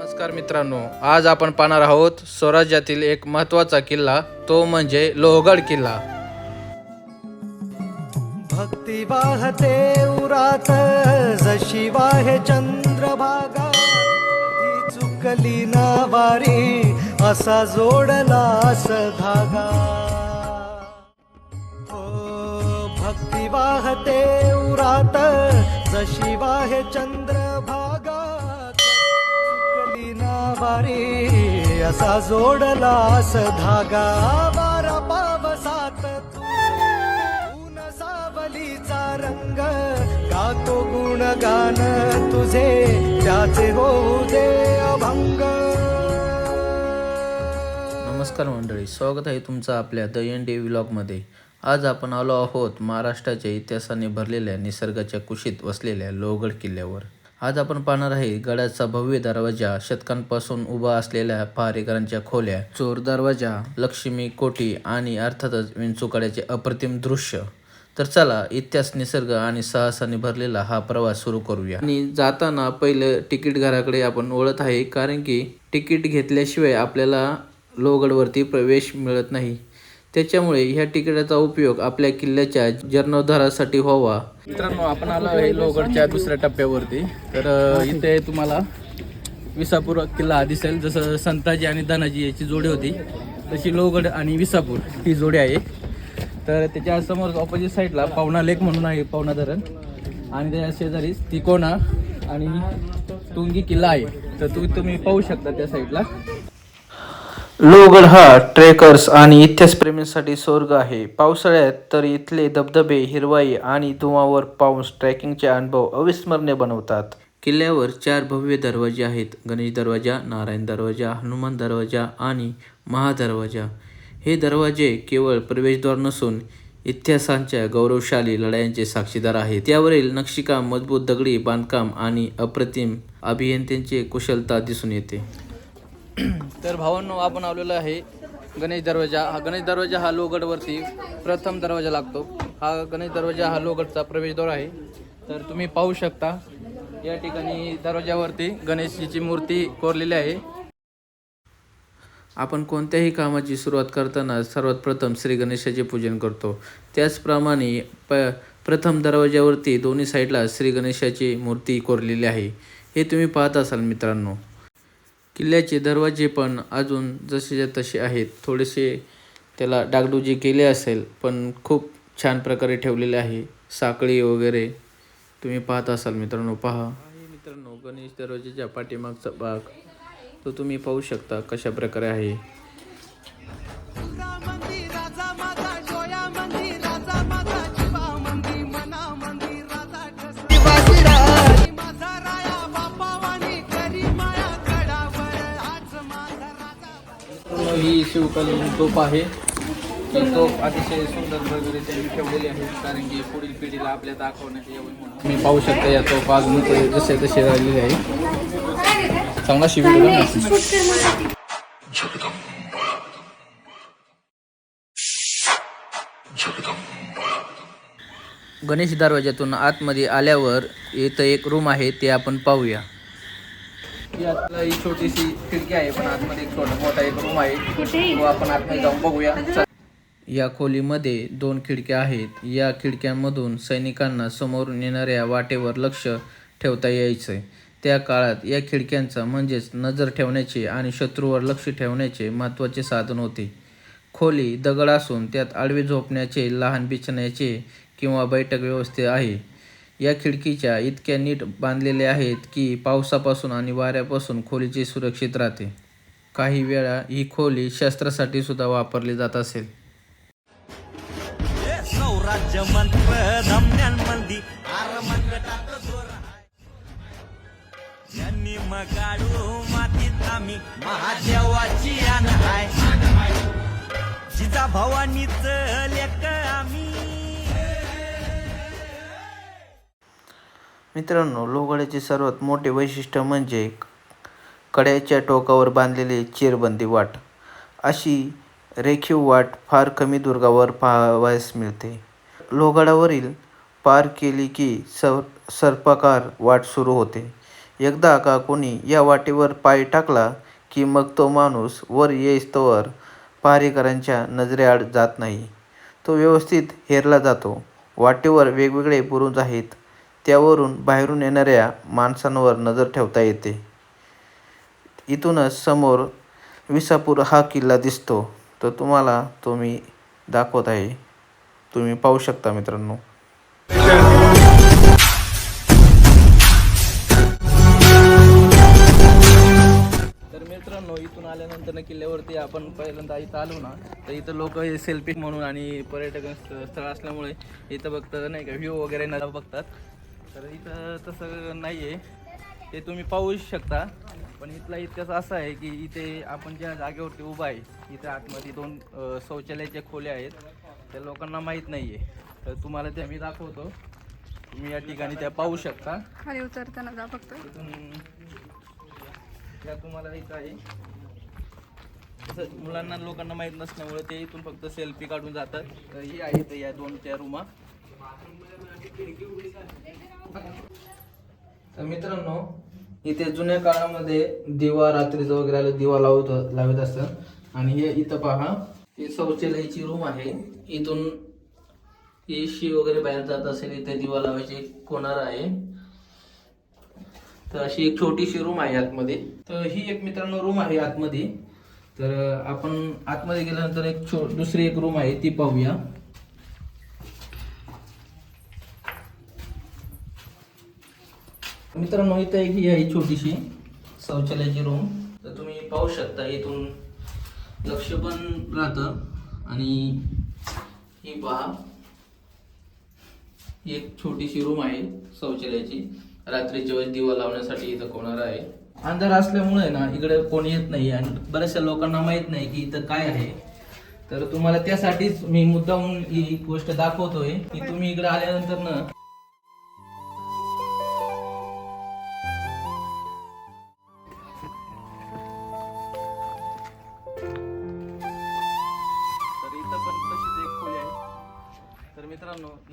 नमस्कार मित्रांनो आज आपण पाहणार आहोत स्वराज्यातील एक महत्त्वाचा किल्ला तो म्हणजे लोहगड किल्ला. भक्ती वाहते उरात जशी वाहे चंद्रभागा. चुकली ना वारी असा जोडला धागा. हो भक्ती वाहते उरात जशी वाहे चंद्र वारी असा जोडला धागा. वारा पावसात ऊन सावलीचा रंग गातो गुणगान तुझे त्याचे होऊ दे अभंग. नमस्कार मंडळी स्वागत आहे तुमचं आपल्या द एन व्लॉगमध्ये. आज आपण आलो आहोत महाराष्ट्राच्या इतिहासाने भरलेल्या निसर्गाच्या कुशीत वसलेल्या लोहगड किल्ल्यावर. आज आपण पाहणार आहे गडाचा भव्य दरवाजा शतकांपासून उभा असलेल्या पहारेकरांच्या खोल्या चोर दरवाजा लक्ष्मी कोटी आणि अर्थातच विंचुकड्याचे अप्रतिम दृश्य. तर चला इतिहास निसर्ग आणि साहसाने भरलेला हा प्रवास सुरू करूया. आणि जाताना पहिले तिकीट घराकडे आपण ओळख आहे कारण की तिकीट घेतल्याशिवाय आपल्याला लोहगडवरती प्रवेश मिळत नाही. त्याच्यामुळे ह्या तिकिटाचा उपयोग आपल्या किल्ल्याच्या जीर्णोद्धारासाठी व्हावा. मित्रांनो आपण आलो आहे लोहगडच्या दुसऱ्या टप्प्यावरती. तर इथे तुम्हाला विसापूर किल्ला दिसेल. जसं संताजी आणि धनाजी याची जोडी होती तशी लोहगड आणि विसापूर ही जोडी आहे. तर त्याच्यासमोर ऑपोजिट साईडला पावना लेक म्हणून आहे पावना धरण. आणि त्याच्या शेजारीच तिकोना आणि तुंगी किल्ला आहे. तर तू तुम्ही पाहू शकता त्या साईडला लोहगड हा ट्रेकर्स आणि इतिहासप्रेमींसाठी स्वर्ग आहे. पावसाळ्यात तर इथले धबधबे हिरवाई आणि धुवावर पाऊस ट्रेकिंगचे अनुभव अविस्मरणीय बनवतात. किल्ल्यावर चार भव्य दरवाजे आहेत. गणेश दरवाजा नारायण दरवाजा हनुमान दरवाजा आणि महादरवाजा. हे दरवाजे केवळ प्रवेशद्वार नसून इतिहासांच्या गौरवशाली लढायांचे साक्षीदार आहेत. त्यावरील नक्षीकाम मजबूत दगडी बांधकाम आणि अप्रतिम अभियंत्यांची कुशलता दिसून येते. तर भावांनो आपण आलेलो आहे गणेश दरवाजा. हा गणेश दरवाजा हा लोगडवरती प्रथम दरवाजा लागतो. हा गणेश दरवाजा हा लोगडचा प्रवेशद्वार आहे. तर तुम्ही पाहू शकता या ठिकाणी दरवाजावरती गणेशजीची मूर्ती कोरलेली आहे. आपण कोणत्याही कामाची सुरुवात करताना सर्वात प्रथम श्री गणेशाचे पूजन करतो. त्याचप्रमाणे प प्रथम दरवाजावरती दोन्ही साईडला श्री गणेशाची मूर्ती कोरलेली आहे. हे तुम्ही पाहत असाल मित्रांनो. किल्ल्याचे दरवाजे पण अजून जसेच्या तसे आहेत. थोडेसे त्याला डागडुजी केले असेल पण खूप छान प्रकारे ठेवलेले आहे. साखळी वगैरे तुम्ही पाहत असाल मित्रांनो पहा. मित्रांनो गणेश दरवाजेच्या पाठीमागचा भाग. तो तुम्ही पाहू शकता कशा प्रकारे आहे. शिवकालीन तोप आहे. ही तोप अतिशय सुंदर वगैरे त्यांनी ठेवलेली आहे कारण की पुढील पिढीला आपल्या दाखवण्यात यावी म्हणून. तुम्ही पाहू शकता या तोप आज ते जसे तसे राहिलेले आहे. चांगला शिबिर गणेश दरवाजातून आतमध्ये आल्यावर इथं एक रूम आहे ते आपण पाहूया. यातलं ही छोटीशी खिडकी आहे पण आतमध्ये एक छोटा मोठा एक रूम आहे. तो आपण आतमध्ये जाऊन बघूया. या खोलीमध्ये दोन खिडक्या आहेत. या खिडक्यांमधून सैनिकांना समोरून येणाऱ्या वाटेवर लक्ष ठेवता यायचं त्या काळात या खिडक्यांचा म्हणजेच नजर ठेवण्याचे आणि शत्रूवर लक्ष ठेवण्याचे महत्त्वाचे साधन होते. खोली दगड असून त्यात आडवे झोपण्याचे लहान बिछण्याचे किंवा बैठक व्यवस्थे आहे. या खिडकीच्या इतक्या नीट बांधलेल्या आहेत की पावसापासून आणि वाऱ्यापासून खोलीची सुरक्षित राहते. काही वेळा ही खोली शस्त्रासाठी सुद्धा वापरली जात असेल. जिजा मंत्र धमन्यांमंदी आम्ही. मित्रांनो लोहगडाचे सर्वात मोठे वैशिष्ट्य म्हणजे कड्याच्या टोकावर बांधलेली चिरबंदी वाट. अशी रेखीव वाट फार कमी दुर्गावर पाहावयास मिळते. लोहगडावरील पार केली की सर सर्पाकार वाट सुरू होते. एकदा का कोणी या वाटेवर पाय टाकला की मग तो माणूस वर येईस्तोवर पहारेकरांच्या नजरेआड जात नाही. तो व्यवस्थित हेरला जातो. वाटेवर वेगवेगळे बुरुज आहेत. त्यावरून बाहेरून येणाऱ्या माणसांवर नजर ठेवता येते. इथूनच समोर विसापूर हा किल्ला दिसतो. तर तुम्हाला तो मी दाखवत आहे. तुम्ही पाहू शकता मित्रांनो. तर मित्रांनो इथून आल्यानंतर ना किल्ल्यावरती आपण पहिल्यांदा इथं आलो ना तर इथं लोक हे सेल्फी म्हणून आणि पर्यटक स्थळ असल्यामुळे इथं फक्त नाही का व्ह्यू वगैरे न बघतात. तर इथं तसं नाही आहे ते तुम्ही पाहू शकता. पण इथला इतकंच असं आहे की इथे आपण ज्या जागेवरती उभा आहे इथे आतमध्ये दोन शौचालयाच्या खोल्या आहेत. त्या लोकांना माहीत नाही आहे तर तुम्हाला त्या मी दाखवतो. तुम्ही या ठिकाणी त्या पाहू शकता. खाली उतरताना जा फक्त इथून या तुम्हाला इथं आहे. तसं मुलांना लोकांना माहीत नसल्यामुळे ते इथून फक्त सेल्फी काढून जातात. तर ही आहेत या दोन त्या रुमा तर मित्रांनो इथे जुन्या काळामध्ये दिवा रात्रीचं वगैरे दिवा लावत हो-, लावत असतात आणि हे इथं पहा हे शौचालयाची रूम आहे. इथून ही वगैरे बाहेर जात असेल इथे दिवा लावायची एक कोणार आहे. तर अशी एक छोटीशी रूम आहे आतमध्ये. तर ही एक मित्रांनो रूम आहे आतमध्ये. तर आपण आतमध्ये गेल्यानंतर एक छो दुसरी एक रूम आहे ती पाहूया. मित्रांनो इथं एक ही आहे छोटीशी शौचालयाची रूम तर तुम्ही पाहू शकता इथून लक्ष पण राहतं. आणि ही पहा ही एक छोटीशी रूम आहे शौचालयाची. रात्रीच्या वेळेस दिवा लावण्यासाठी इथं कोणार आहे? अंधार असल्यामुळे ना इकडे कोण येत नाही. आणि बऱ्याचशा लोकांना माहीत नाही की इथं काय आहे. तर तुम्हाला त्यासाठीच मी मुद्दाहून ही गोष्ट दाखवतोय. की तुम्ही इकडे आल्यानंतर ना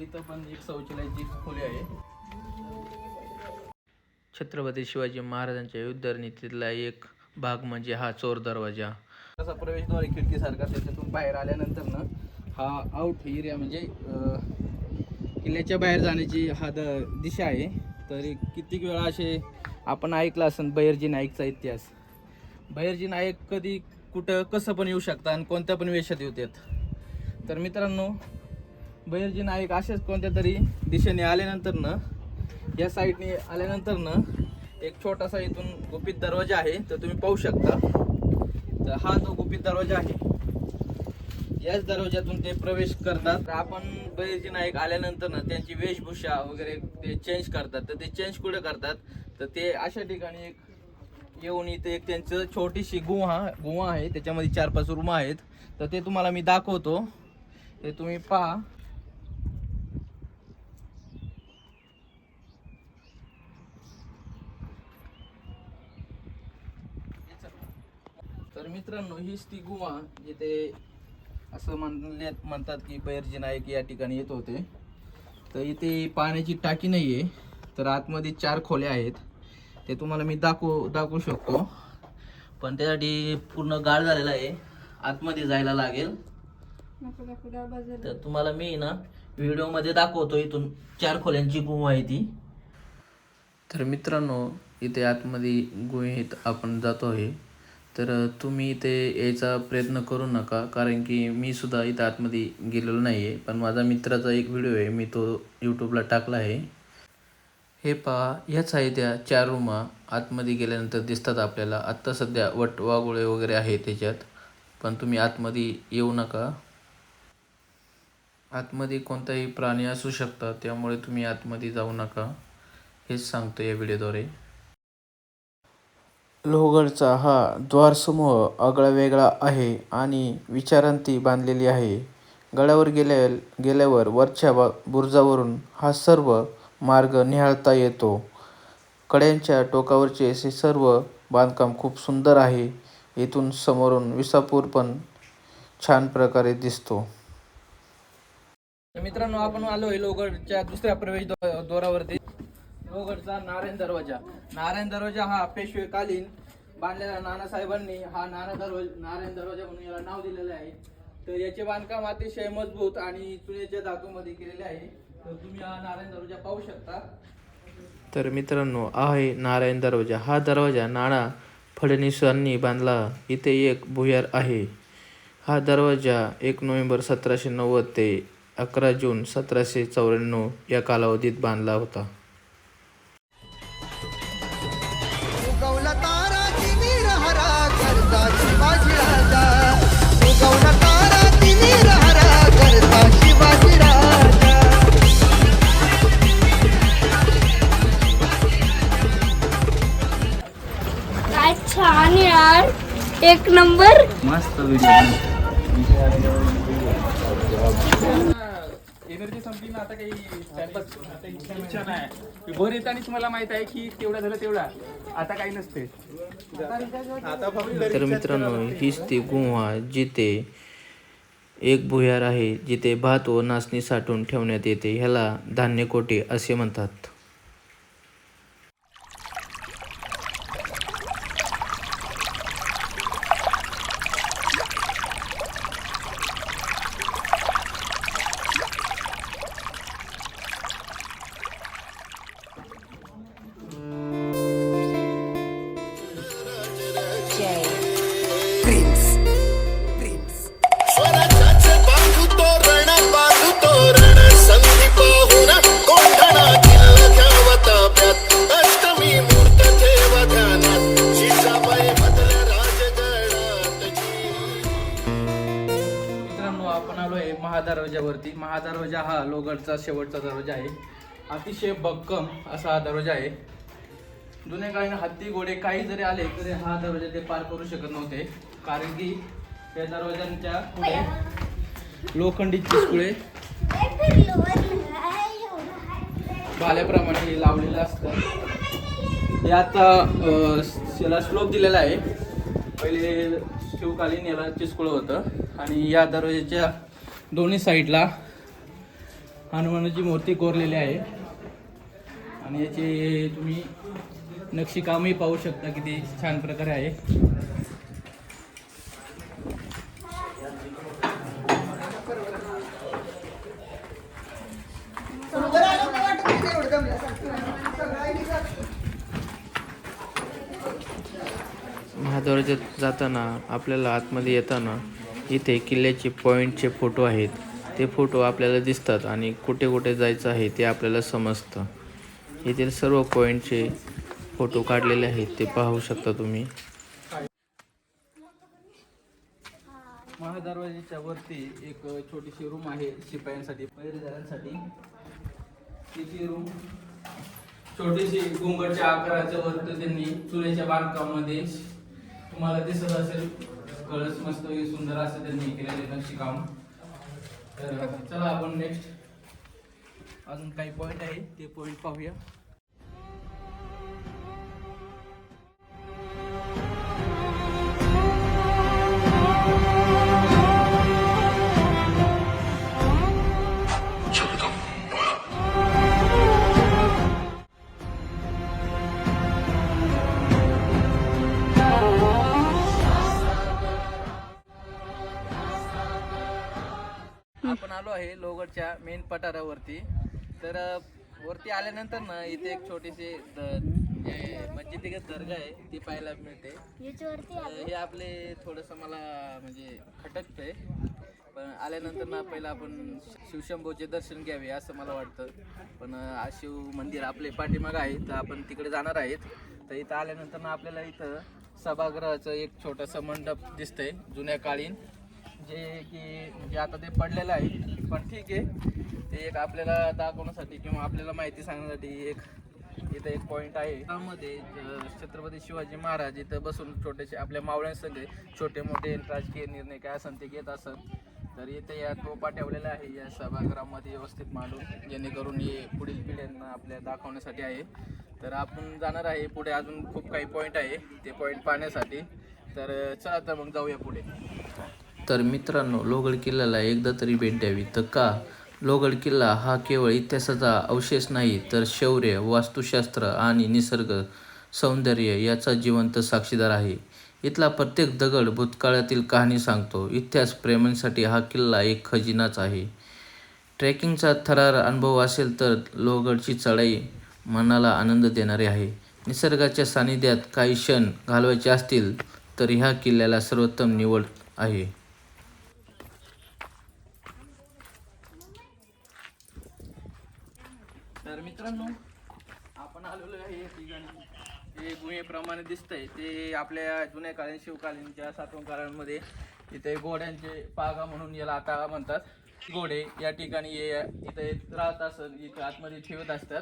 इथं पण एक शौचालयाची खोली आहे. छत्रपती शिवाजी महाराजांच्या युद्ध रणनीतीतला एक भाग म्हणजे हा चोर दरवाजा. असा प्रवेशद्वार आहे खिडकीसारखा त्याच्यातून बाहेर आल्यानंतर ना हा आउट एरिया म्हणजे किल्ल्याच्या बाहेर जाण्याची हा द दिशा आहे. तर कित्येक वेळा असे आपण ऐकलं असेल बहिर्जी नाईकचा इतिहास. बहिर्जी नाईक कधी कुठं कसं पण येऊ शकतात आणि कोणत्या पण वेशात येतात तर मित्रांनो बहिर्जी नाईक असेच कोणत्या तरी दिशेने आल्यानंतरनं या साईडने आल्यानंतरनं एक छोटासा इथून गुपित दरवाजा आहे तर तुम्ही पाहू शकता. तर हा तो गुपित दरवाजा आहे याच दरवाजातून ते प्रवेश करतात. तर आपण बहिर्जी नाईक आल्यानंतर ना त्यांची वेशभूषा वगैरे ते चेंज करतात. तर ते चेंज कुठे करतात? तर ते अशा ठिकाणी एक येऊन इथे एक त्यांचं छोटीशी गुहा गुहा आहे. त्याच्यामध्ये चार पाच रूम आहेत. तर ते तुम्हाला मी दाखवतो. ते तुम्ही पहा. तर मित्रांनो हीच ती गुहा जिथे असं म्हणले म्हणतात की बैरजी नाईक या ठिकाणी येत होते. तर इथे पाण्याची टाकी नाही आहे तर आतमध्ये चार खोल्या आहेत. ते तुम्हाला मी दाखवू दाखवू शकतो. पण त्यासाठी पूर्ण गाळ झालेला आहे. आतमध्ये जायला लागेल. तर तुम्हाला मी ना व्हिडिओमध्ये दाखवतो इथून चार खोल्यांची गुहा आहे ती. तर मित्रांनो इथे आतमध्ये गुहेत आपण जातो आहे. तर तुम्ही इथे यायचा प्रयत्न करू नका कारण की मी सुद्धा इथं आतमध्ये गेलेलो नाही आहे पण माझा मित्राचा एक व्हिडिओ आहे मी तो यूट्यूबला टाकला आहे. हे पहा ह्याच आहे त्या चार रूमा आतमध्ये गेल्यानंतर दिसतात आपल्याला. आत्ता सध्या वट वाघोळे वगैरे आहे त्याच्यात. पण तुम्ही आतमध्ये येऊ नका. आतमध्ये कोणताही प्राणी असू शकतात त्यामुळे तुम्ही आतमध्ये जाऊ नका. हेच सांगतो या व्हिडिओद्वारे. लोहगडचा हा द्वारसमूह आगळावेगळा आहे आणि विचारांती बांधलेली आहे. गडावर गेल्या गेल्यावर वरच्या बा बुरुजावरून हा सर्व मार्ग निहाळता येतो. कड्यांच्या टोकावरचे असे सर्व बांधकाम खूप सुंदर आहे. येथून समोरून विसापूर पण छान प्रकारे दिसतो. मित्रांनो आपण आलो आहे लोगडच्या दुसऱ्या प्रवेश द्वारावरती. लोहगडचा नारायण दरवाजा. नारायण दरवाजा हा पेशवेकालीन बांधलेला नानासाहेबांनी हा नाना दरवाजा नारायण दरवाजा म्हणून याला नाव दिलेलं आहे. तर याचे बांधकाम अतिशय मजबूत आणि चुनेच्या धातूमध्ये केलेले आहे. तर तुम्ही हा नारायण दरवाजा पाहू शकता. तर मित्रांनो आहे नारायण दरवाजा. हा दरवाजा नाना फडणवीसांनी बांधला. इथे एक भुयार आहे. हा दरवाजा एक नोव्हेंबर सतराशे नव्वद ते अकरा जून सतराशे चौऱ्याण्णव या कालावधीत बांधला होता. एक नंबर. एनर्जी संपली ना आता काही टाइमपास आता इच्छा नाही. भर मला माहीत आहे की तेवढा झालं तेवढा. आता काही नसते. तर मित्रांनो हीच ती गुहा जिथे एक भुयार आहे जिथे भात व नाचणी साठवून ठेवण्यात येते ह्याला धान्य कोठे असे म्हणतात. अतिशय भक्कम असा हा दरवाजा आहे. जुन्या काळी हत्ती घोडे काही जरी आले तरी हा दरवाजा ते पार करू शकत नव्हते. कारण की त्या दरवाजांच्या पुढे लोखंडी चिसकुळे भाल्याप्रमाणे लावलेलं असतं. हे आता श्लोक याला स्लोप दिलेला आहे. पहिले शिवकालीन याला चिसकुळ होतं आणि या दरवाजाच्या दोन्ही साईडला हनुमानाची मूर्ती कोरलेली आहे. आणि याचे तुम्ही नक्षीकामही पाहू शकता किती छान प्रकारे आहे. महाद्वाराच्यात जाताना आपल्याला आतमध्ये येताना इथे किल्ल्याचे पॉईंटचे फोटो आहेत. ते फोटो आपल्याला दिसतात आणि कुठे कुठे जायचं आहे ते आपल्याला समजतं. येथील सर्व पॉईंटचे फोटो काढलेले आहेत ते पाहू शकता तुम्ही. महादरवाजाच्या वरती एक छोटीशी रूम आहे शिपायांसाठी पैरेदारांसाठी. तिची रूम छोटीशी घुंगटच्या आकाराच्या वरती त्यांनी चुलेच्या बांधकामामध्ये तुम्हाला दिसत असेल कळस मस्त सुंदर असं त्यांनी केलेले नक्षीकाम तर चला आपण नेक्स्ट अजून काही पॉईंट आहे ते पॉईंट पाहूया. लोगडच्या मेन पठारावरती. तर वरती आल्यानंतर ना इथे एक छोटीशी मस्जिद दर्गा आहे ती पाहायला मिळते. हे आपले थोडंसं मला म्हणजे खटकतंय. पण आल्यानंतर ना पहिलं आपण शिवशंभूचे दर्शन घ्यावे असं मला वाटतं. पण शिव मंदिर आपले पाठीमागं आहे तर आपण तिकडे जाणार आहेत. तर इथं आल्यानंतर ना आपल्याला इथं सभागृहाचं एक छोटंसं मंडप दिसतंय जुन्या काळीन. जे की म्हणजे आता ते पडलेलं आहे पण ठीक आहे. ते एक आपल्याला दाखवण्यासाठी किंवा आपल्याला माहिती सांगण्यासाठी एक इथं एक पॉईंट आहे. त्यामध्ये छत्रपती शिवाजी महाराज इथं बसून छोटेसे आपल्या मावळ्यांसंग छोटे मोठे राजकीय निर्णय काय असन ते घेत असत तर इथे या तोपा ठेवलेल्या आहे या सभागृहामध्ये व्यवस्थित मांडून जेणेकरून हे पुढील पिढ्यांना आपल्या दाखवण्यासाठी आहे. तर आपण जाणार आहे पुढे अजून खूप काही पॉईंट आहे. ते पॉईंट पाहण्यासाठी. तर चला तर मग जाऊया पुढे. तर मित्रांनो लोगड किल्ल्याला एकदा तरी भेट द्यावी. तर का? लोगड किल्ला हा केवळ इतिहासाचा अवशेष नाही तर शौर्य वास्तुशास्त्र आणि निसर्ग सौंदर्य याचा जिवंत साक्षीदार आहे. इथला प्रत्येक दगड भूतकाळातील कहाणी सांगतो. इतिहास प्रेमींसाठी हा किल्ला एक खजिनाच आहे. ट्रेकिंगचा थरार अनुभव असेल तर लोहगडची चढाई मनाला आनंद देणारी आहे. निसर्गाच्या सानिध्यात काही क्षण घालवायचे असतील तर ह्या किल्ल्याला सर्वोत्तम निवड आहे तर मित्रांनो. आपण आलेलो आहे या ठिकाणी. हे गुहेप्रमाणे दिसतंय ते आपल्या जुन्या कालीन शिवकालीनच्या सातवण काळांमध्ये इथे घोड्यांचे पागा म्हणून याला आता म्हणतात. घोडे या ठिकाणी ये इथे राहत असत इथे आतमध्ये ठेवत असतात.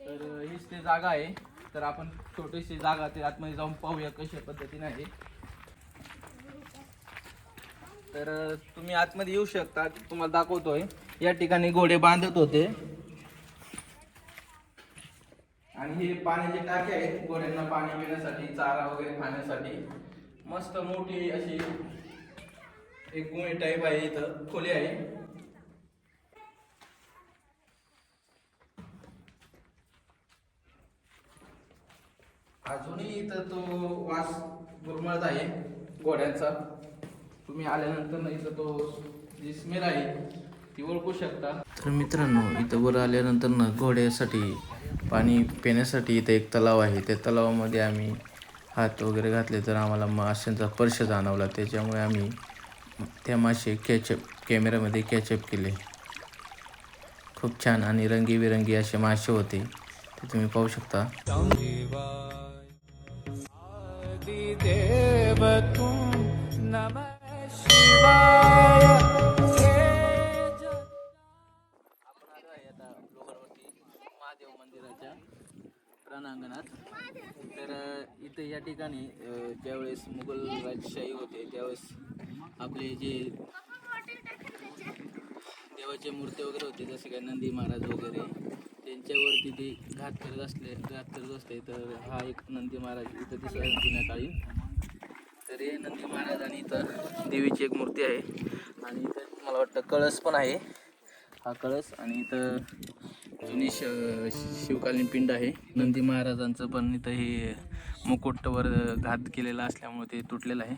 तर हीच ते जागा आहे. तर आपण छोटीशी जागा ते आतमध्ये जाऊन पाहूया कशा पद्धतीने आहे. तर तुम्ही आतमध्ये येऊ शकता. तुम्हाला दाखवतोय. या ठिकाणी घोडे बांधत होते. आणि हे पाण्याचे टाके आहेत घोड्यांना पाणी पिण्यासाठी चारा वगैरे खाण्यासाठी. मस्त मोठी अशी एक गुणी टाईप आहे इथं खोली आहे. अजूनही इथं तो वास गुरमळत आहे घोड्यांचा तुम्ही आल्यानंतर ना इथं तो जी स्मेल आहे ती ओळखू शकता. तर मित्रांनो इथं वर आल्यानंतर ना घोड्यासाठी पाणी पिण्यासाठी इथं एक तलाव आहे. त्या तलावामध्ये आम्ही हात वगैरे घातले तर आम्हाला माशांचा स्पर्श जाणवला. त्याच्यामुळे आम्ही त्या मासे कॅचअप कॅमेऱ्यामध्ये कॅचअप केले. खूप छान आणि रंगीबिरंगी असे मासे होते. ते तुम्ही पाहू शकता. आपण रणांगणात तर इथं या ठिकाणी ज्यावेळेस मुघल राजशाही होते त्यावेळेस आपले जे देवाचे मूर्ती वगैरे होते जसे काय नंदी महाराज वगैरे त्यांच्यावरती ते घात करत असले घात करत असते तर हा एक नंदी महाराज इथं दिसला जुन्या काळी. तर हे नंदी महाराज आणि इथं देवीची एक मूर्ती आहे. आणि इथं मला वाटतं कळस पण आहे. हा कळस आणि इथं जुनी श शिवकालीन पिंड आहे. नंदी महाराजांचं पण इथं हे मुकुटवर घात केलेला असल्यामुळे ते तुटलेलं आहे.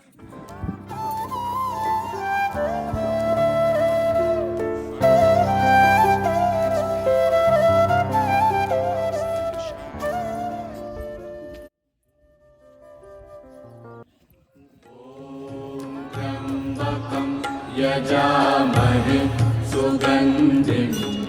छत्रपती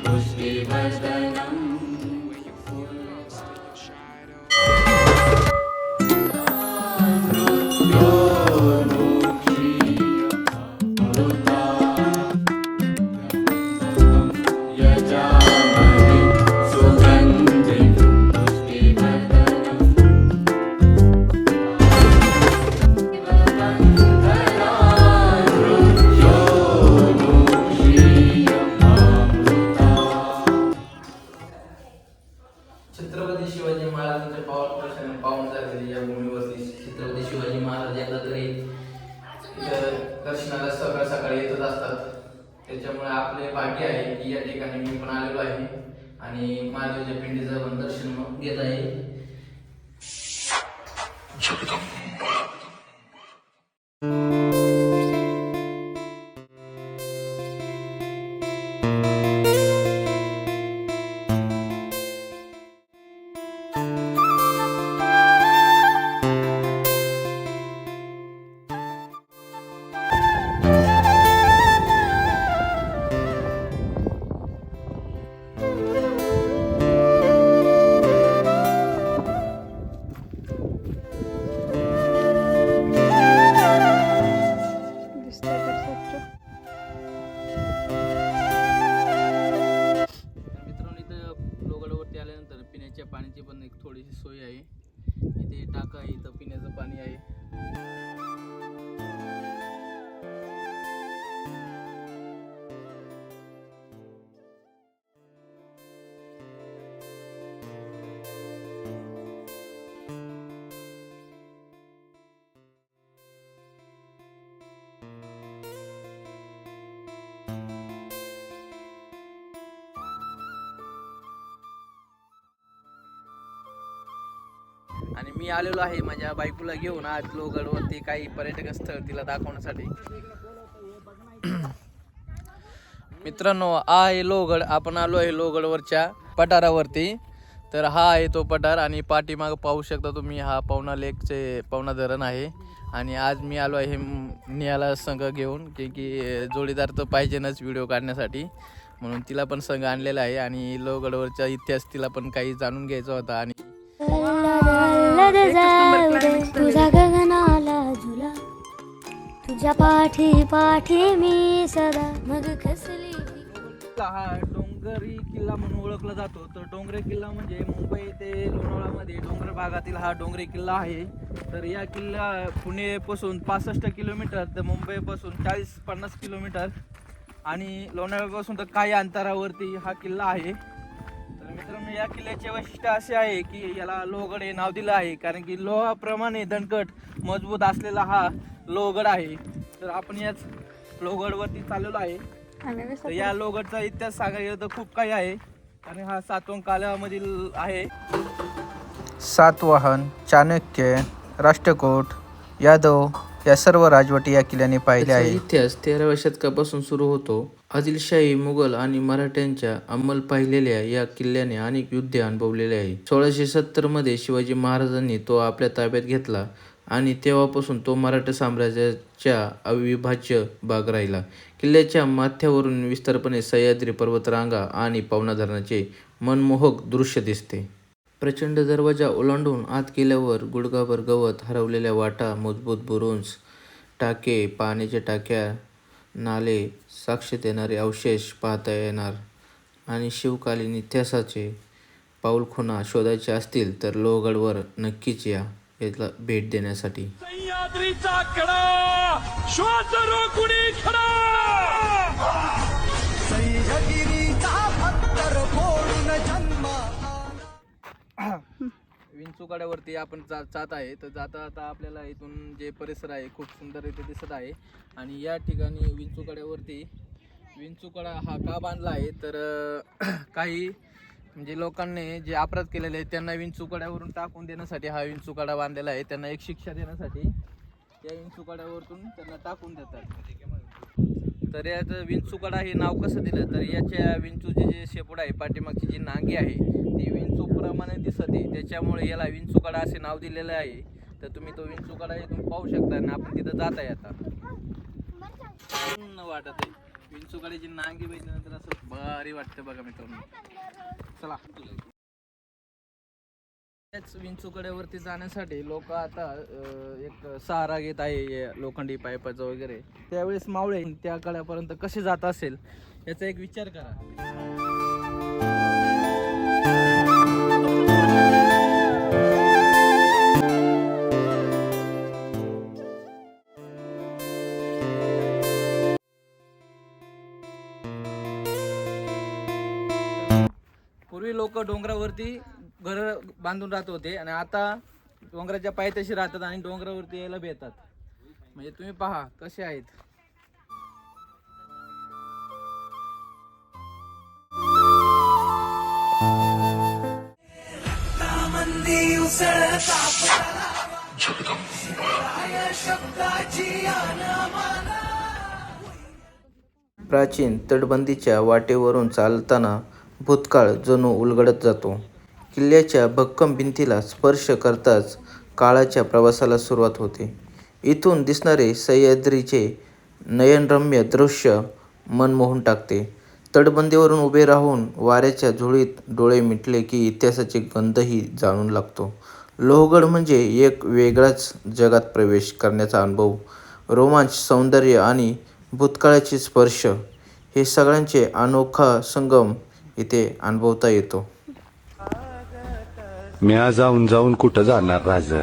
मी आलेलो आहे माझ्या बायकोला घेऊन आज लोगडवरती काही पर्यटक स्थळ तिला दाखवण्यासाठी. मित्रांनो हा आहे लोहगड आपण आलो आहे लोहगडवरच्या पठारावरती. तर हा आहे तो पठार आणि पाठीमाग पाहू शकता तुम्ही हा पवना लेकचे पवना धरण आहे. आणि आज मी आलो आहे नियाला संघ घेऊन की की जोडीदार तर पाहिजेनच व्हिडिओ काढण्यासाठी. म्हणून तिला पण संघ आणलेला आहे आणि लोहगडवरचा इतिहास तिला पण काही जाणून घ्यायचा होता. आणि तुझा गगनाला झुला तुझ्या पाठी पाठी मी सदा. मग खसली हा डोंगरी किल्ला म्हणून ओळखला जातो. तर डोंगरी किल्ला म्हणजे मुंबई ते लोणावळामध्ये डोंगर भागातील हा डोंगरी किल्ला आहे. तर या किल्ला पुणेपासून पासष्ट किलोमीटर तर मुंबईपासून चाळीस पन्नास किलोमीटर आणि लोणावळ्यापासून तर काही अंतरावरती हा किल्ला आहे. तर मित्रांनो या किल्ल्याचे वैशिष्ट्य असे आहे की याला लोहगड हे नाव दिलं आहे. कारण की लोहाप्रमाणे दणकट मजबूत असलेला हा लोहगड आहे. तर आपण याच लोहगडवरती चाललेलो आहे. तर या लोहगडचा इतिहास सांगायला गेलं तर खूप काही आहे. आणि हा सातवंग कालामधील आहे. सातवाहन चाणक्य राष्ट्रकूट यादव या सर्व राजवटी या किल्ल्याने पाहिले आहे. इतिहास तेराव्या शतकापासून सुरू होतो. आदिलशाही मुघल आणि मराठ्यांच्या अंमल पाहिलेल्या या किल्ल्याने अनेक युद्धे अनुभवलेले आहे. सोळाशे सत्तरमध्ये शिवाजी महाराजांनी तो आपल्या ताब्यात घेतला आणि तेव्हापासून तो मराठा साम्राज्याच्या अविभाज्य भाग राहिला. किल्ल्याच्या माथ्यावरून विस्तारपणे सह्याद्री पर्वतरांगा आणि पवना धरणाचे मनमोहक दृश्य दिसते. प्रचंड दरवाजा ओलांडून आत गेल्यावर गुडघाभर गवत हरवलेल्या वाटा मजबूत बुरुंज टाके पाण्याच्या टाक्या नाले साक्ष देणारे अवशेष पाहता येणार आणि शिवकालीन इतिहासाचे पाऊलखुणा शोधायचे असतील तर लोहगडवर नक्कीच या याला भेट देण्यासाठी. सह्याद्रीचा कडा श्वास रोखुणी खडा! विंचुकाड्यावरती आपण जा जात आहे. तर जाता जाता आपल्याला इथून जे परिसर आहे खूप सुंदर इथे दिसत आहे. आणि या ठिकाणी विंचुकाड्यावरती विंचुकडा हा का बांधला आहे? तर काही म्हणजे लोकांनी जे अपराध केलेले आहेत त्यांना विंचुकड्यावरून टाकून देण्यासाठी हा विंचुकडा बांधलेला आहे. त्यांना एक शिक्षा देण्यासाठी त्या विंचुकड्यावरतून त्यांना टाकून देतात. तर याचं विंचुकडा हे नाव कसं दिलं? तर याच्या विंचूचे जे शेपूड आहे पाठीमागची जी नांगी आहे ती विंचूप्रमाणे दिसते त्याच्यामुळे याला विंचूकडा असे नाव दिलेलं आहे. तर तुम्ही तो विंचूकडा इथून पाहू शकता आणि आपण तिथं जात आहे आता. वाटत आहे. विंचुकड्याची नांगी बघितल्यानंतर असं भारी वाटतं बघा मित्रांनो. चला. त्याच विंचुकड्यावरती जाण्यासाठी लोक आता एक सहारा घेत आहे या लोखंडी पायपाचा वगैरे. त्यावेळेस मावळे त्या कड्यापर्यंत कसे जात असेल याचा एक विचार करा. पूर्वी लोक डोंगरावरती घर बांधून राहत होते आणि आता डोंगराच्या पायथ्याशी राहतात आणि डोंगरावरती यायला भेटतात. म्हणजे तुम्ही पहा कसे आहेत? प्राचीन तटबंदीच्या वाटेवरून चालताना भूतकाळ जणू उलगडत जातो. किल्ल्याच्या भक्कम भिंतीला स्पर्श करताच काळाच्या प्रवासाला सुरुवात होते. इथून दिसणारे सह्याद्रीचे नयनरम्य दृश्य मन मोहून टाकते. तटबंदीवरून उभे राहून वाऱ्याच्या झुळीत डोळे मिटले की इतिहासाची गंधही जाणून लागतो. लोहगड म्हणजे एक वेगळाच जगात प्रवेश करण्याचा अनुभव. रोमांच सौंदर्य आणि भूतकाळाचे स्पर्श हे सगळ्यांचे अनोखा संगम इथे अनुभवता येतो. म्या जाऊन जाऊन कुठं जाणार राज?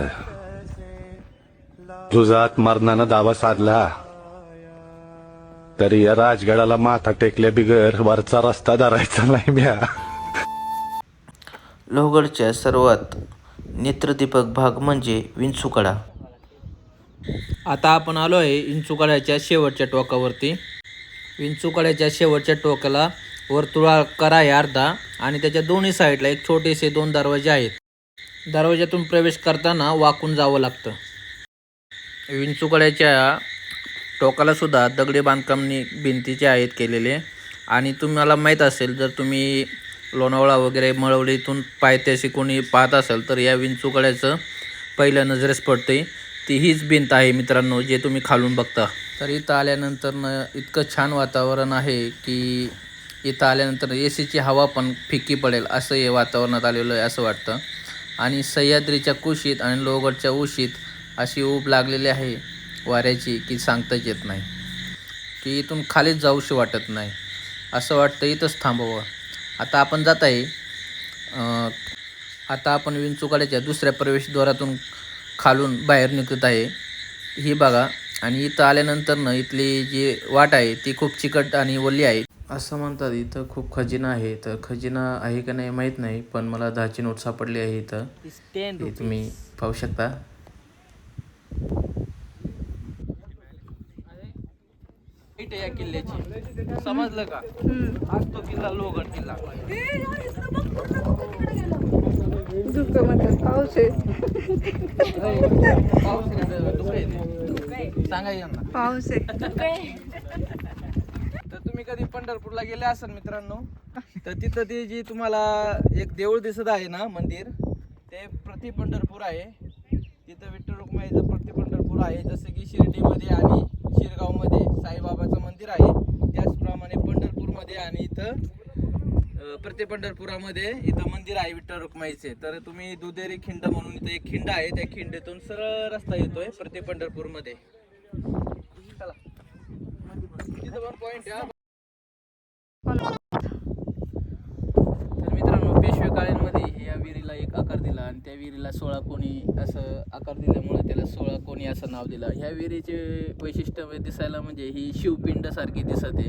तुझा मरणानं दावा साधला. तरी या राजगडाला माथा टेकल्या बिगर वरचा रस्ता धरायचा नाही म्या. लोहगडच्या सर्वात नेत्रदीपक भाग म्हणजे विंचुकडा. आता आपण आलो आहे विंचुकड्याच्या शेवटच्या टोकावरती. विंचुकड्याच्या शेवटच्या टोकाला वर्तुळाकार आहे अर्धा आणि त्याच्या दोन्ही साईडला एक छोटेसे दोन दरवाजे आहेत. दरवाजातून प्रवेश करताना वाकून जावं लागतं. विंचुकड्याच्या टोकालासुद्धा दगडी बांधकामनी भिंतीचे आहेत केलेले. आणि तुम्हाला माहीत असेल जर तुम्ही लोणावळा वगैरे मळवळीतून पायथ्याशी कोणी पाहत असेल तर या विंचुकड्याचं पहिल्या नजरेस पडते ती हीच भिंत आहे मित्रांनो जे तुम्ही खालून बघता. तर इथं आल्यानंतर न इतकं छान वातावरण आहे की इथं आल्यानंतर ए सीची हवा पण फिक्की पडेल असं हे वातावरणात आलेलं आहे असं वाटतं. आणि सह्याद्रीच्या कुशीत आणि लोहगडच्या उशीत अशी ऊब लागलेली आहे वाऱ्याची की सांगताच येत नाही. की इथून खालीच जाऊशी वाटत नाही. असं वाटतं इथंच थांबावं. आता आपण जात आहे आता आपण विंचुकाड्याच्या दुसऱ्या प्रवेशद्वारातून खालून बाहेर निघत आहे. ही बघा. आणि इथं आल्यानंतर ना इथली जी वाट आहे ती खूप चिकट आणि ओली आहे. असं म्हणतात इथं खूप खजिना आहे. तर खजिना आहे का नाही माहीत नाही पण मला दहाची नोट सापडली आहे इथं. हे तुम्ही पाहू शकता. इथे या किल्ल्याची. समजलं का? आज तो किल्ला लोहगड किल्ला. पाऊस आहे. पाऊस आहे. सांगा यांना. पाऊस आहे. तुम्ही कधी पंढरपूरला गेले असाल मित्रांनो तर तिथं ती जी तुम्हाला एक देऊळ दिसत आहे ना मंदिर ते प्रति पंढरपूर आहे. तिथं विठ्ठल रुक्माईचं प्रति पंढरपूर आहे जसं की शिर्डीमध्ये आणि शिरगावमध्ये साईबाबाचं मंदिर आहे. त्याचप्रमाणे पंढरपूरमध्ये आणि इथं अं, प्रति पंढरपुरामध्ये इथं मंदिर आहे विठ्ठल रुक्माईचे तर तुम्ही दुधेरी खिंड म्हणून इथं एक खिंड आहे त्या खिंडीतून सरळ रस्ता येतोय प्रति पंढरपूरमध्ये. चला. तिथं पण पॉईंट आहे तर मित्रांनो पेशवे काळांमध्ये या विहिरीला एक आकार दिला आणि त्या विहिरीला सोळा कोणी असं आकार दिल्यामुळे त्याला सोळा कोणी असं नाव दिलं. ह्या विहिरीचे वैशिष्ट्य दिसायला म्हणजे ही शिवपिंडासारखी दिसत आहे.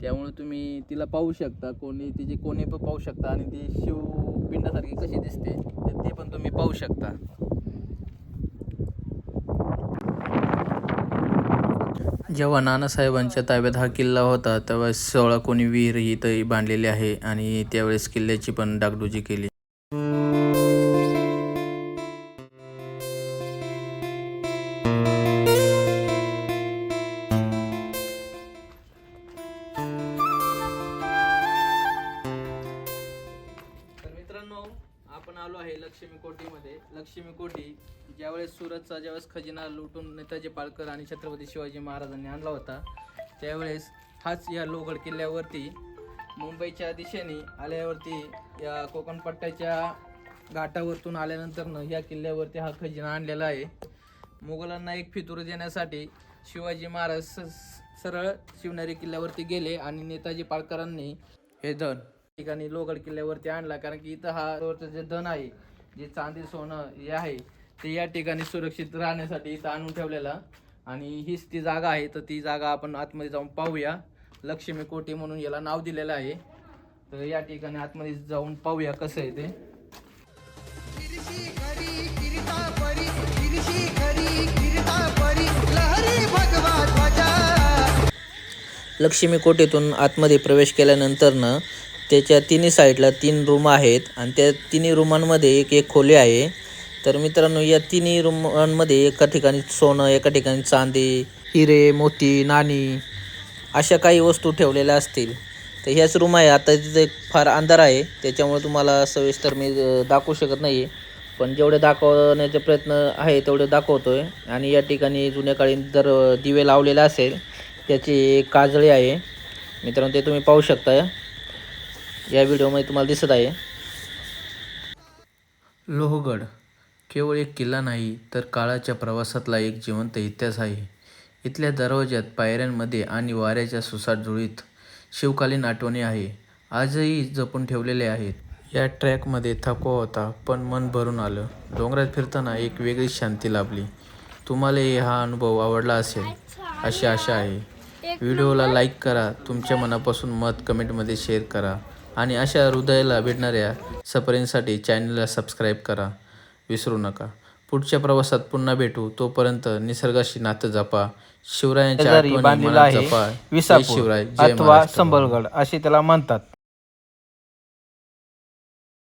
त्यामुळे तुम्ही तिला पाहू शकता कोणी तिचे कोणी पण पाहू शकता आणि ती शिवपिंडासारखी कशी दिसते तर ते पण तुम्ही पाहू शकता. जेव्हा नानासाहेबांच्या ताब्यात हा किल्ला होता तेव्हा सोळा कोणी विहीर ही इथं बांधलेली आहे आणि त्यावेळेस किल्ल्याची पण डागडुजी केली. खजिना लुटून नेताजी पालकर आणि छत्रपती शिवाजी महाराजांनी आणला होता. त्यावेळेस हाच या लोगड किल्ल्यावरती मुंबईच्या दिशेने आल्यावरती या कोकणपट्ट्याच्या घाटावरतून आल्यानंतरनं या किल्ल्यावरती हा खजिना आणलेला आहे. मुघलांना एक फितूर देण्यासाठी शिवाजी महाराज स- सरळ शिवनेरी किल्ल्यावरती गेले आणि नेताजी पाडकरांनी हे धन ठिकाणी लोगड किल्ल्यावरती आणला. कारण की इथं हा जे धन आहे जे चांदी सोनं हे आहे ते या ठिकाणी सुरक्षित राहण्यासाठी इथं आणून ठेवलेला. आणि हीच ती जागा आहे तर ती जागा आपण आतमध्ये जाऊन पाहूया. लक्ष्मी कोटी म्हणून याला नाव दिलेलं आहे. तर या ठिकाणी आतमध्ये जाऊन पाहूया कसं आहे ते. लक्ष्मी कोटीतून आतमध्ये प्रवेश केल्यानंतरनं त्याच्या तिन्ही साईडला तीन रूम आहेत. आणि त्या तिन्ही रूमांमध्ये एक एक खोली आहे. तर मित्रांनो या तिन्ही रूमांमध्ये एका ठिकाणी सोनं एका ठिकाणी चांदी हिरे मोती नाणी अशा काही वस्तू ठेवलेल्या असतील. तर ह्याच रूम आहे. आता तिथे फार अंधार आहे. त्याच्यामुळे तुम्हाला सविस्तर मी दाखवू शकत नाही पण जेवढे दाखवण्याचे प्रयत्न आहे तेवढे दाखवतो आहे आणि या ठिकाणी जुन्या काळी जर दिवे लावलेले असेल त्याची काजळी आहे. मित्रांनो ते तुम्ही पाहू शकता. या व्हिडिओमध्ये तुम्हाला दिसत आहे. लोहगड. केवळ एक किल्ला नाही तर काळाच्या प्रवासातला एक जिवंत इतिहास आहे. इथल्या दरवाज्यात पायऱ्यांमध्ये आणि वाऱ्याच्या सुसाट जुळीत शिवकालीन आठवणी आहे. आजही जपून ठेवलेले आहेत. या ट्रॅकमध्ये थकवा होता पण मन भरून आलं. डोंगरात फिरताना एक वेगळी शांती लाभली. तुम्हालाही हा अनुभव आवडला असेल अशी आशा आहे. व्हिडिओला लाईक करा तुमच्या मनापासून मत कमेंटमध्ये शेअर करा आणि अशा हृदयाला भेटणाऱ्या सफरींसाठी चॅनलला सबस्क्राईब करा. विसरू नका. पुढच्या प्रवासात पुन्हा भेटू. तोपर्यंत निसर्गाशी नातं जपा. शिवरायांच्या बांधलेला आहे जपा. विसापूर शिवराय. अथवा संबलगड असे त्याला म्हणतात.